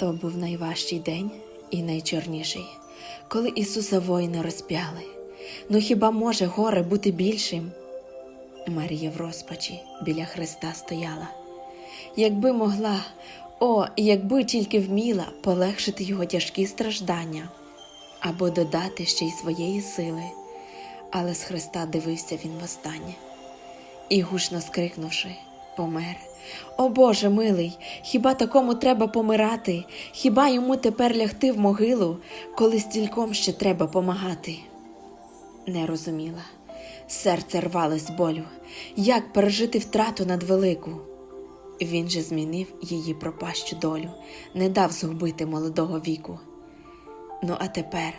То був найважчий день і найчорніший, коли Ісуса воїни розп'яли. Ну хіба може горе бути більшим? Марія в розпачі біля Христа стояла. Якби могла, о, якби тільки вміла полегшити його тяжкі страждання або додати ще й своєї сили, але з Христа дивився він востаннє і, гучно скрикнувши, помер. О Боже милий, хіба такому треба помирати? Хіба йому тепер лягти в могилу, коли стільком ще треба помагати? Не розуміла. Серце рвалось з болю, як пережити втрату надвелику. Він же змінив її пропащу долю, не дав згубити молодого віку. Ну, а тепер,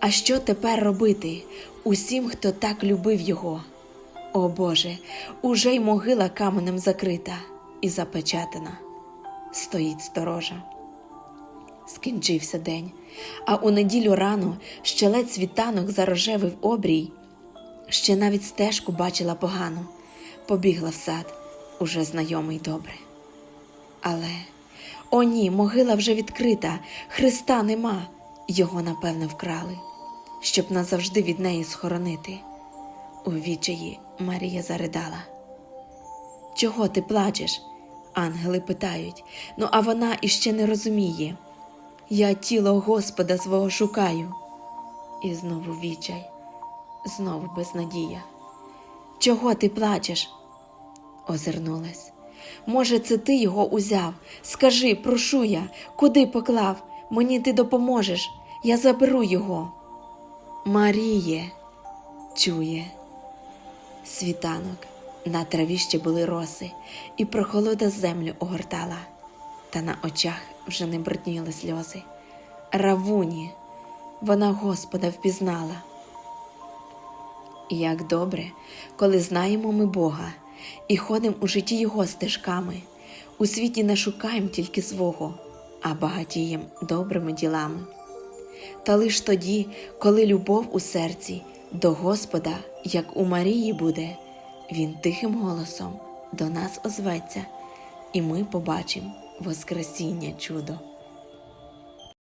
а що тепер робити усім, хто так любив його? О Боже, уже й могила каменем закрита і запечатана. Стоїть сторожа. Скінчився день, а у неділю рано щелець світанок зарожевив обрій. Ще навіть стежку бачила погано, побігла в сад, уже знайомий добре. Але, о ні, могила вже відкрита, Христа нема, його, напевно, вкрали, щоб назавжди від неї схоронити. У відчаї Марія заридала. Чого ти плачеш? Ангели питають, ну а вона іще не розуміє. Я тіло Господа свого шукаю. І знову відчай, знову безнадія. Чого ти плачеш? Озирнулась. Може, це ти його узяв? Скажи, прошу я, куди поклав? Мені ти допоможеш, я заберу його. Маріє, чує. Світанок, на траві ще були роси, і прохолода землю огортала, та на очах вже не брудніли сльози. Равуні, вона Господа впізнала. Як добре, коли знаємо ми Бога і ходимо у житті Його стежками, у світі не шукаємо тільки свого, а багатієм добрими ділами. Та лиш тоді, коли любов у серці до Господа, як у Марії буде, Він тихим голосом до нас озветься, і ми побачимо Воскресіння чудо.